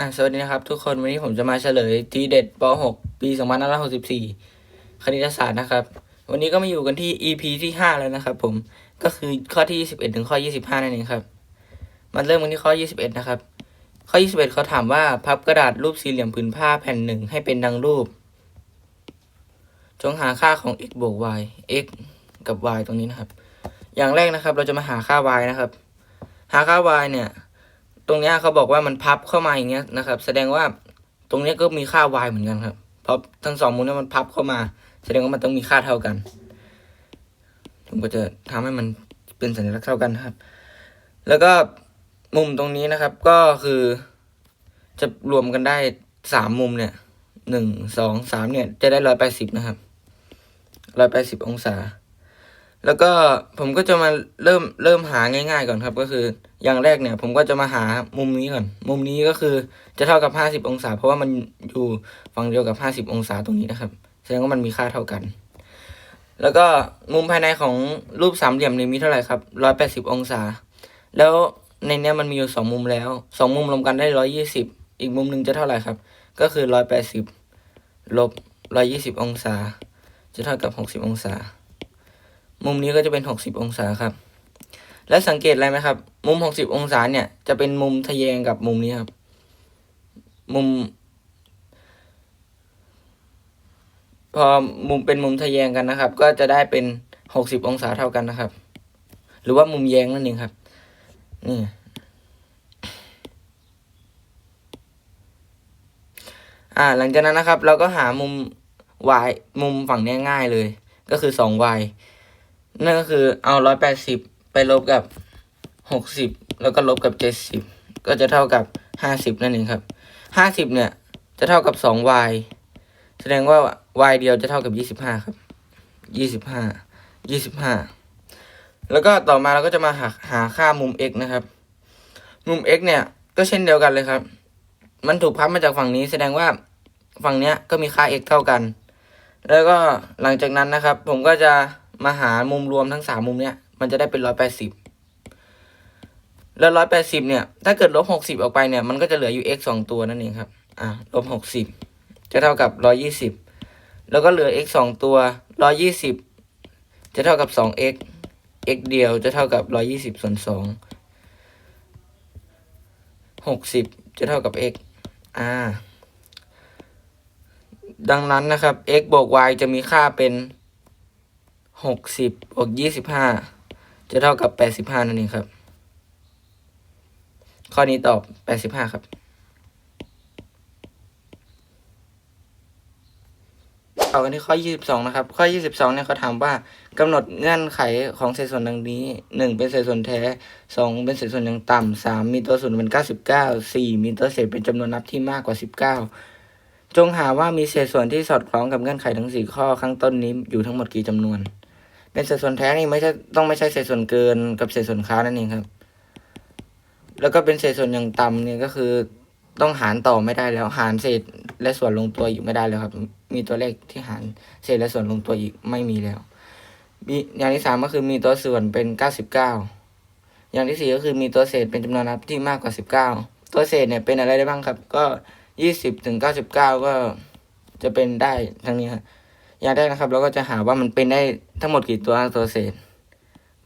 อ่าสวัสดีนะครับทุกคนวันนี้ผมจะมาเฉลยทีเด็ดป .6 ปี2564 คณิตศาสตร์นะครับ วันนี้ก็มาอยู่กันที่ EP ที่ 5 แล้วนะครับ ผมก็คือข้อที่ 21 ถึงข้อ 25 นั่นเองครับมาเริ่มกันที่ข้อ 21 นะครับ ข้อ 21 เขาถามว่าพับกระดาษรูปสี่เหลี่ยมผืนผ้าแผ่นหนึ่งให้เป็นดังรูป จงหาค่าของ x บวก y x กับ y ตรงนี้นะครับ อย่างแรกนะครับ เราจะมาหาค่า y นะครับ หาค่า y เนี่ย ตรงนี้เขาบอกว่ามันพับเข้ามาอย่างเงี้ยนะครับ แสดงว่าตรงนี้ก็มีค่า y เหมือนกันครับ เพราะทั้งสองมุมนี้มันพับเข้ามา แสดงว่ามันต้องมีค่าเท่ากัน ผมก็จะทำให้มันเป็นสัญลักษณ์เท่ากันนะครับ แล้วก็มุมตรงนี้นะครับ ก็คือจะรวมกันได้สามมุมเนี่ยหนึ่งสองสามเนี่ย จะได้ร้อยแปดสิบนะครับร้อยแปดสิบองศา แล้วก็ผมก็จะมาเริ่มเริ่มหาง่าย ๆ ก่อนครับ ก็คืออย่างแรกเนี่ย ผมก็จะมาหามุมนี้ก่อน มุมนี้ก็คือจะเท่ากับห้าสิบองศา เพราะว่ามันอยู่ฝั่งเดียวกับห้าสิบองศาตรงนี้นะครับ แสดงว่ามันมีค่าเท่ากัน แล้วก็มุมภายในของรูปสามเหลี่ยมนี้มีเท่าไหร่ครับร้อยแปดสิบองศา แล้วในเนี้ยมันมีอยู่สองมุมแล้วสองมุมรวมกันได้ร้อยี่สิบอีกมุมหนึ่งจะเท่าไหร่ครับ ก็คือร้อยแปดสิบลบร้อยี่สิบองศา จะเท่ากับหกสิบองศา มุมนี้ก็จะเป็นหกสิบองศาครับ และสังเกตอะไรไหมครับ มุมหกสิบองศาเนี่ย จะเป็นมุมทะแยงกับมุมนี้ครับ มุม พอมุมเป็นมุมทะแยงกันนะครับ ก็จะได้เป็นหกสิบองศาเท่ากันนะครับ หรือว่ามุมแยงนั่นเองครับ นี่อ่าหลังจากนั้นนะครับ เราก็หามุม y มุมฝั่งนี้ง่ายเลย ก็คือสอง y นั่นก็คือเอาร้อยแปดสิบไปลบกับหกสิบแล้วก็ลบกับเจ็ดสิบก็จะเท่ากับห้าสิบนั่นเองครับห้าสิบเนี่ยจะเท่ากับสอง y แสดงว่า y เดียวจะเท่ากับยี่สิบห้าครับยี่สิบห้ายี่สิบห้าแล้วก็ต่อมาเราก็จะมาหาหาค่ามุม x นะครับ มุม x เนี่ยก็เช่นเดียวกันเลยครับ มันถูกพับมาจากฝั่งนี้ แสดงว่าฝั่งเนี้ยก็มีค่า x เท่ากัน แล้วก็หลังจากนั้นนะครับ ผมก็จะ มาหามุมรวมทั้งสามมุมเนี้ยมันจะได้เป็นร้อยแปดสิบแล้วร้อยแปดสิบเนี่ย ถ้าเกิดลบหกสิบออกไปเนี่ย มันก็จะเหลืออยู่ x สองตัวนั่นเองครับ อ่าลบหกสิบจะเท่ากับร้อยี่สิบแล้วก็เหลือ x สองตัวร้อยี่สิบจะเท่ากับสอง x x เดียวจะเท่ากับร้อยี่สิบส่วนสองหกสิบจะเท่ากับ x อ่า ดังนั้นนะครับ x บวก y จะมีค่าเป็น หกสิบบวกยี่สิบห้าจะเท่ากับแปดสิบห้านั่นเองครับ ข้อนี้ตอบแปดสิบห้าครับต่อกันที่ข้อ 22 นะครับ ข้อ 22 เนี่ยเขาถามว่ากำหนดเงื่อนไขของเศษส่วนดังนี้ 1 เป็นเศษส่วนแท้ 2 เป็นเศษส่วนอย่างต่ำ3มีตัวส่วนเป็น 99 4 มีตัวเศษเป็นจำนวนนับที่มากกว่า 19 จงหาว่ามีเศษส่วนที่สอดคล้องกับเงื่อนไขทั้ง 4 ข้อข้างต้นนี้อยู่ทั้งหมดกี่จำนวน เป็นเศษส่วนแท้นี่ไม่ใช่ต้องไม่ใช่เศษส่วนเกินกับเศษส่วนค้านั่นเองครับ แล้วก็เป็นเศษส่วนอย่างต่ำเนี่ยก็คือต้องหารต่อไม่ได้แล้ว หารเศษและส่วนลงตัวอีกไม่ได้แล้วครับ มีตัวเลขที่หารเศษและส่วนลงตัวอีกไม่มีแล้วมีอย่างที่สามก็คือมีตัวส่วนเป็นเก้าสิบเก้าอย่างที่สี่ก็คือมีตัวเศษเป็นจำนวนนับที่มากกว่าสิบเก้าตัวเศษเนี่ยเป็นอะไรได้บ้างครับ ก็ยี่สิบถึงเก้าสิบเก้าก็จะเป็นได้ทั้งนี้ครับ อย่างแรกนะครับ เราก็จะหาว่ามันเป็นได้ทั้งหมดกี่ตัวตัวเศษ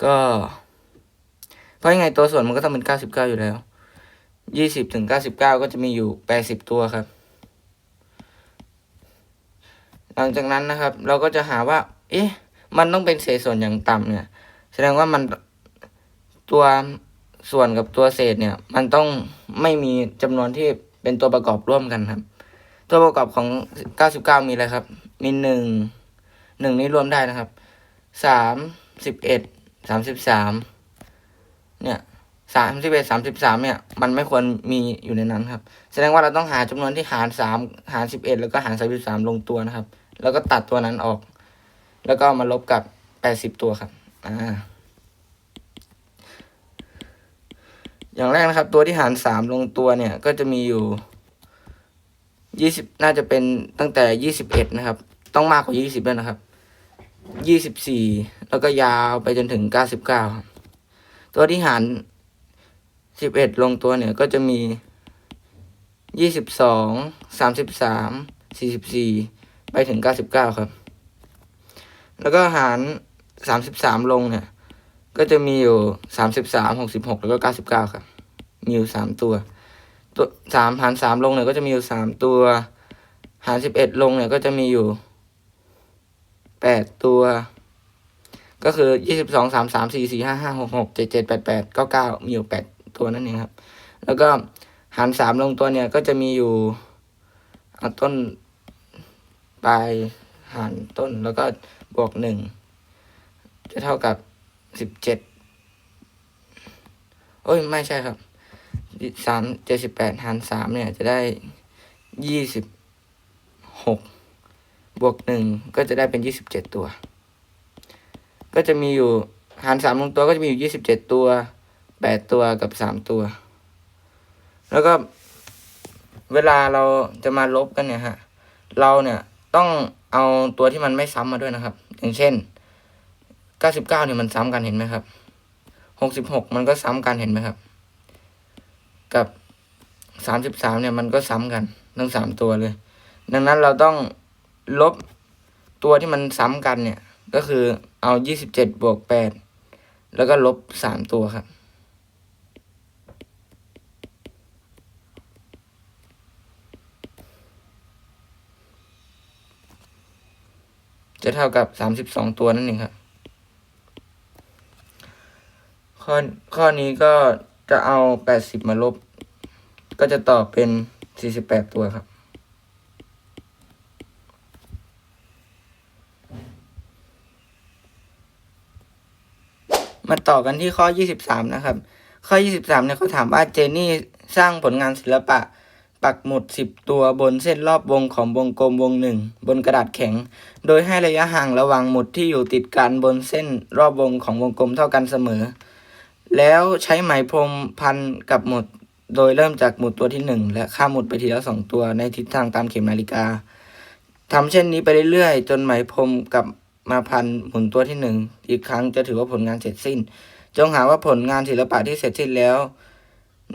ก็ เพราะยังไงตัวส่วนมันก็ต้องเป็นเก้าสิบเก้าอยู่แล้วยี่สิบถึงเก้าสิบเก้าก็จะมีอยู่แปดสิบตัวครับ หลังจากนั้นนะครับ เราก็จะหาว่า เอ๊ะ มันต้องเป็นเศษส่วนอย่างต่ำเนี่ย แสดงว่ามันตัวส่วนกับตัวเศษเนี่ย มันต้องไม่มีจำนวนที่เป็นตัวประกอบร่วมกันครับ ตัวประกอบของเก้าสิบเก้ามีอะไรครับ มีหนึ่งหนึ่งนี้รวมได้นะครับสามสิบเอ็ดสามสิบสามเนี่ยสามสิบเอ็ดสามสิบสามเนี่ย มันไม่ควรมีอยู่ในนั้นครับ แสดงว่าเราต้องหาจำนวนที่หารสามหารสิบเอ็ดแล้วก็หารสามสิบสามลงตัวนะครับ แล้วก็ตัดตัวนั้นออก แล้วก็มาลบกับแปดสิบตัวครับ อ่าอย่างแรกนะครับ ตัวที่หารสามลงตัวเนี่ย ก็จะมีอยู่ ยี่สิบน่าจะเป็นตั้งแต่ยี่สิบเอ็ดนะครับ ต้องมากกว่ายี่สิบด้วยนะครับยี่สิบสี่แล้วก็ยาวไปจนถึงเก้าสิบเก้าตัวที่หารสิบเอ็ดลงตัวเนี่ยก็จะมียี่สิบสองสามสิบสามสี่สิบสี่ไปถึงเก้าสิบเก้าครับ แล้วก็หารสามสิบสามลงเนี่ย ก็จะมีอยู่สามสิบสามหกสิบหกแล้วก็เก้าสิบเก้าครับ มีอยู่สามตัว ตัวสามหารสามลงเนี่ยก็จะมีอยู่สามตัว หารสิบเอ็ดลงเนี่ยก็จะมีอยู่แปดตัว ก็คือยี่สิบสองสามสามสี่สี่ห้าห้าหกหกเจ็ดเจ็ดแปดแปดเก้าเก้ามีอยู่แปดตัวนั่นเองครับ แล้วก็หารสามลงตัวเนี่ยก็จะมีอยู่เอาต้นปลายหารต้นแล้วก็บวกหนึ่งจะเท่ากับสิบเจ็ดโอ้ย ไม่ใช่ครับ สามเจ็ดสิบแปดหารสามเนี่ยจะได้ยี่สิบหกบวกหนึ่งก็จะได้เป็นยี่สิบเจ็ดตัว ก็จะมีอยู่หารสามลงตัวก็จะมีอยู่ยี่สิบเจ็ดตัวแปดตัวกับสามตัว แล้วก็เวลาเราจะมาลบกันเนี่ยฮะ เราเนี่ยต้องเอาตัวที่มันไม่ซ้ำมาด้วยนะครับ อย่างเช่นเก้าสิบเก้าเนี่ยมันซ้ำกันเห็นไหมครับหกสิบหกมันก็ซ้ำกันเห็นไหมครับ กับสามสิบสามเนี่ยมันก็ซ้ำกันทั้งสามตัวเลย ดังนั้นเราต้องลบตัวที่มันซ้ำกันเนี่ย ก็คือเอายี่สิบเจ็ดบวกแปดแล้วก็ลบสามตัวครับ จะเท่ากับสามสิบสองตัวนั่นเองครับ ข้อข้อนี้ก็ จะเอาแปดสิบมาลบ ก็จะตอบเป็นสี่สิบแปดตัวครับ มาต่อกันที่ข้อ 23 นะครับ ข้อ 23 เนี่ยเขาถามว่าเจนี่สร้างผลงานศิลปะ ปักหมุด 10 ตัวบนเส้นรอบวงของวงกลมวงหนึ่งบนกระดาษแข็ง โดยให้ระยะห่างระหว่างหมุดที่อยู่ติดกันบนเส้นรอบวงของวงกลมเท่ากันเสมอ แล้วใช้ไหมพรมพันกับหมุด โดยเริ่มจากหมุดตัวที่ 1 และข้ามหมุดไปทีละสองตัวในทิศทางตามเข็มนาฬิกาทำเช่นนี้ไปเรื่อยๆ จนไหมพรมกับมาพันหมุนตัวที่หนึ่งอีกครั้งจะถือว่าผลงานเสร็จสิ้น จงหาว่าผลงานศิลปะที่เสร็จสิ้นแล้ว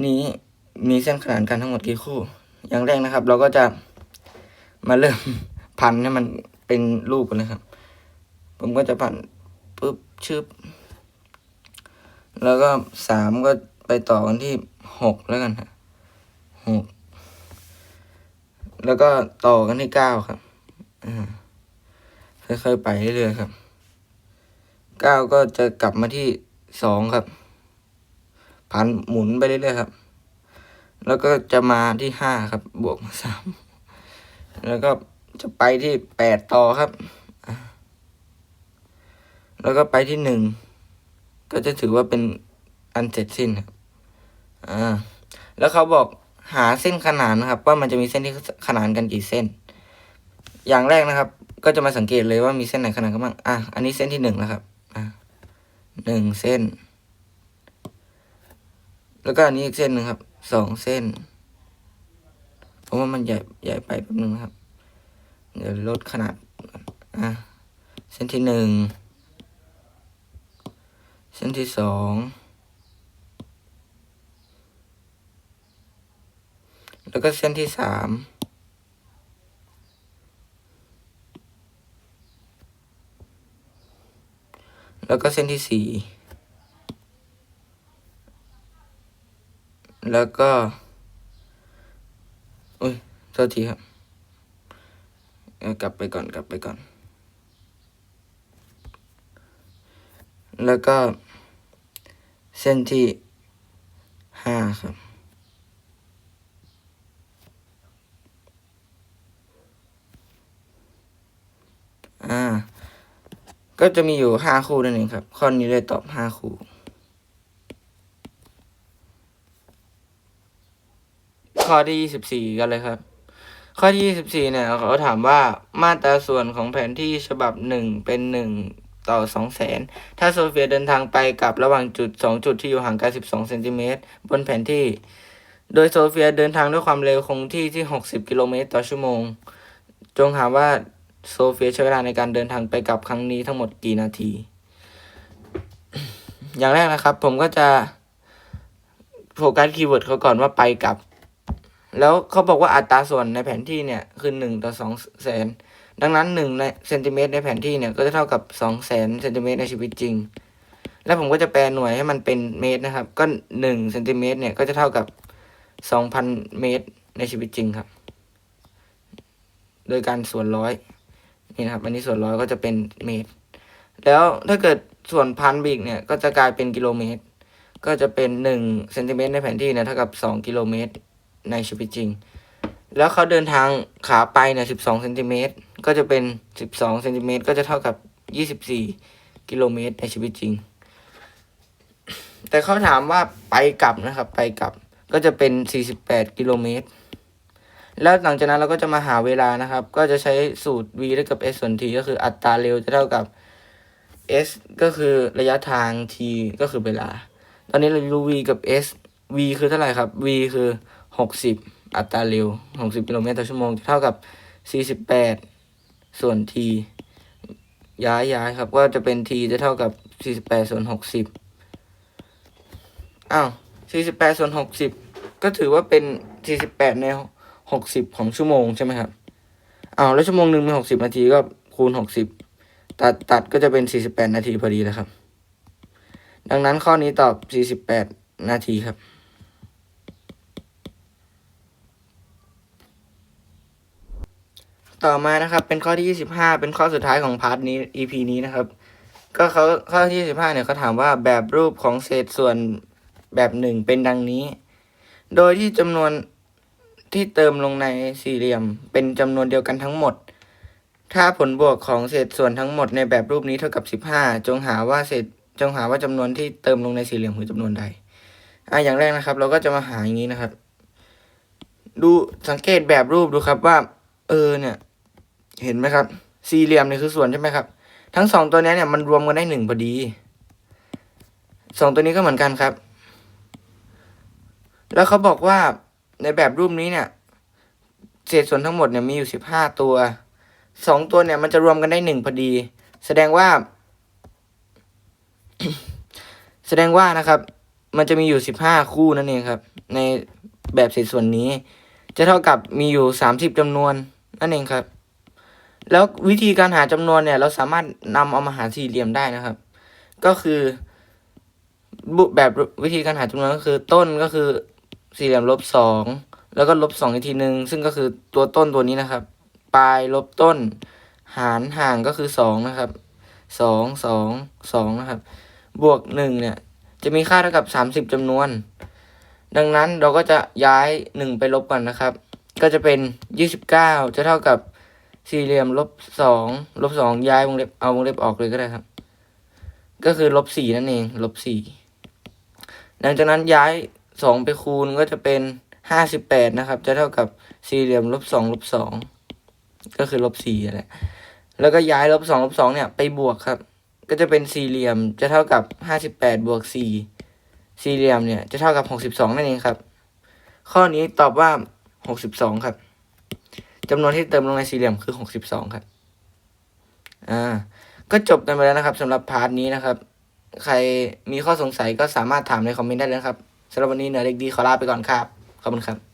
นี้มีเส้นขนานกันทั้งหมดกี่คู่ อย่างแรกนะครับ เราก็จะมาเริ่มพันให้มันเป็นรูปกันเลยครับ ผมก็จะพันปุ๊บชึบ แล้วก็สามก็ไปต่อกันที่หกแล้วกันฮะหกแล้วก็ต่อกันที่เก้าครับค่อยๆไปเรื่อยๆครับเก้าก็จะกลับมาที่สองครับพันหมุนไปเรื่อยๆครับ แล้วก็จะมาที่ห้าครับ บวกมาสามแล้วก็จะไปที่แปดต่อครับ แล้วก็ไปที่หนึ่ง ก็จะถือว่าเป็นอันเสร็จสิ้นครับอ่าแล้วเขาบอกหาเส้นขนานนะครับ ว่ามันจะมีเส้นที่ขนานกันกี่เส้น อย่างแรกนะครับ ก็จะมาสังเกตเลยว่ามีเส้นไหนขนานกันบ้างอะอันนี้เส้นที่หนึ่งนะครับอะหนึ่งเส้น แล้วก็อันนี้อีกเส้นหนึ่งครับสองเส้นเพราะว่ามันใหญ่ใหญ่ไปแป๊บนึงนะครับ เดี๋ยวลดขนาดอะเส้นที่หนึ่ง เส้นที่สองแล้วก็เส้นที่สามแล้วก็เส้นที่สี่แล้วก็ อุ้ย โทษทีครับ กลับไปก่อน กลับไปก่อน แล้วก็ เส้นที่ห้าครับ อ่า ก็จะมีอยู่ห้าคู่นั่นเองครับ ข้อนี้เลยตอบห้าคู่ข้อที่ยี่สิบสี่กันเลยครับ ข้อที่ยี่สิบสี่เนี่ยเขาถามว่ามาตราส่วนของแผนที่ฉบับหนึ่งเป็นหนึ่ง ต่อสองแสนถ้าโซเฟียเดินทางไปกลับระหว่างจุดสองจุดที่อยู่ห่างกันสิบสองเซนติเมตรบนแผนที่ โดยโซเฟียเดินทางด้วยความเร็วคงที่ที่หกสิบกิโลเมตรต่อชั่วโมง จงหาว่าโซเฟียใช้เวลาในการเดินทางไปกลับครั้งนี้ทั้งหมดกี่นาที อย่างแรกนะครับ ผมก็จะโฟกัสคีย์เวิร์ดเขาก่อนว่าไปกลับ แล้วเขาบอกว่าอัตราส่วนในแผนที่เนี่ย คือหนึ่งต่อสองแสน ดังนั้นหนึ่งในเซนติเมตรในแผนที่เนี่ยก็จะเท่ากับสองแสนเซนติเมตรในชีวิตจริง แล้วผมก็จะแปลหน่วยให้มันเป็นเมตรนะครับ ก็หนึ่งเซนติเมตรเนี่ยก็จะเท่ากับสองพันเมตรในชีวิตจริงครับ โดยการส่วนร้อยนี่นะครับ อันนี้ส่วนร้อยก็จะเป็นเมตร แล้วถ้าเกิดส่วนพันบิกเนี่ยก็จะกลายเป็นกิโลเมตร ก็จะเป็นหนึ่งเซนติเมตรในแผนที่เนี่ยเท่ากับสองกิโลเมตรในชีวิตจริง แล้วเขาเดินทางขาไปเนี่ยสิบสองเซนติเมตร ก็จะเป็นสิบสองเซนติเมตรก็จะเท่ากับยี่สิบสี่กิโลเมตรในชีวิตจริง แต่เขาถามว่าไปกลับนะครับ ไปกลับก็จะเป็นสี่สิบแปดกิโลเมตร แล้วหลังจากนั้นเราก็จะมาหาเวลานะครับ ก็จะใช้สูตร v เท่ากับ s ส่วน t ก็คืออัตราเร็วจะเท่ากับ s ก็คือระยะทาง t ก็คือเวลา ตอนนี้เรารู้ v กับ s v คือเท่าไหร่ครับ v คือหกสิบอัตราเร็วหกสิบกิโลเมตรต่อชั่วโมงเท่ากับสี่ ส่วน t ย้ายย้ายครับ ก็จะเป็น t จะเท่ากับสี่สิบแปดส่วนหกสิบอ้าวสี่สิบแปดส่วนหกสิบก็ถือว่าเป็นสี่สิบแปดในหกสิบของชั่วโมงใช่ไหมครับ อ้าว แล้วชั่วโมงหนึ่งมีหกสิบนาทีก็คูณหกสิบตัดตัดก็จะเป็นสี่สิบแปดนาทีพอดีแล้วครับ ดังนั้นข้อนี้ตอบสี่สิบแปดนาทีครับ ต่อมานะครับ เป็นข้อที่ยี่สิบห้าเป็นข้อสุดท้ายของพาร์ทนี้ EP นี้นะครับ ก็เขาข้อที่ยี่สิบห้าเนี่ยเขาถามว่าแบบรูปของเศษส่วนแบบหนึ่งเป็นดังนี้ โดยที่จำนวนที่เติมลงในสี่เหลี่ยม เป็นจำนวนเดียวกันทั้งหมด ถ้าผลบวกของเศษส่วนทั้งหมดในแบบรูปนี้เท่ากับสิบห้าจงหาว่าเศษจงหาว่าจำนวนที่เติมลงในสี่เหลี่ยมคือจำนวนใดอะอย่างแรกนะครับ เราก็จะมาหาอย่างนี้นะครับ ดูสังเกตแบบรูปดูครับว่า เออเนี่ย เห็นไหมครับ สี่เหลี่ยมเนี่ยคือส่วนใช่ไหมครับ ทั้งสองตัวนี้เนี่ยมันรวมกันได้หนึ่งพอดี สองตัวนี้ก็เหมือนกันครับ แล้วเขาบอกว่าในแบบรูปนี้เนี่ย เศษส่วนทั้งหมดเนี่ยมีอยู่สิบห้าตัว สองตัวเนี่ยมันจะรวมกันได้หนึ่งพอดี แสดงว่า แสดงว่านะครับ มันจะมีอยู่สิบห้าคู่นั่นเองครับ ในแบบเศษส่วนนี้ จะเท่ากับมีอยู่สามสิบจำนวนนั่นเองครับ แล้ววิธีการหาจำนวนเนี่ย เราสามารถนำเอามาหาสี่เหลี่ยมได้นะครับ ก็คือบุแบบวิธีการหาจำนวนก็คือต้นก็คือสี่เหลี่ยมลบสองแล้วก็ลบสองอีกทีหนึ่งซึ่งก็คือตัวต้นตัวนี้นะครับ ปลายลบต้น หารห่างก็คือสองนะครับสองสองสองนะครับ บวกหนึ่งเนี่ย จะมีค่าเท่ากับสามสิบจำนวน ดังนั้นเราก็จะย้ายหนึ่งไปลบกันนะครับ ก็จะเป็นยี่สิบเก้าจะเท่ากับ สี่เหลี่ยมลบสองลบสองย้ายวงเล็บเอาวงเล็บออกเลยก็ได้ครับ ก็คือลบสี่นั่นเองลบสี่หลังจากนั้นย้ายสองไปคูณก็จะเป็นห้าสิบแปดนะครับ จะเท่ากับสี่เหลี่ยมลบสองลบสองก็คือลบสี่แหละแล้วก็ย้ายลบสองลบสองเนี่ยไปบวกครับ ก็จะเป็นสี่เหลี่ยมจะเท่ากับห้าสิบแปดบวกสี่สี่เหลี่ยมเนี่ยจะเท่ากับหกสิบสองนั่นเองครับ ข้อนี้ตอบว่าหกสิบสองครับ จำนวนที่เติมลงในสี่เหลี่ยมคือหกสิบสองครับ อ่า ก็จบกันไปแล้วนะครับสำหรับพาร์ทนี้นะครับ ใครมีข้อสงสัยก็สามารถถามในคอมเมนต์ได้เลยครับสำหรับวันนี้เหนือเด็กดีขอลาไปก่อนครับ ขอบคุณครับ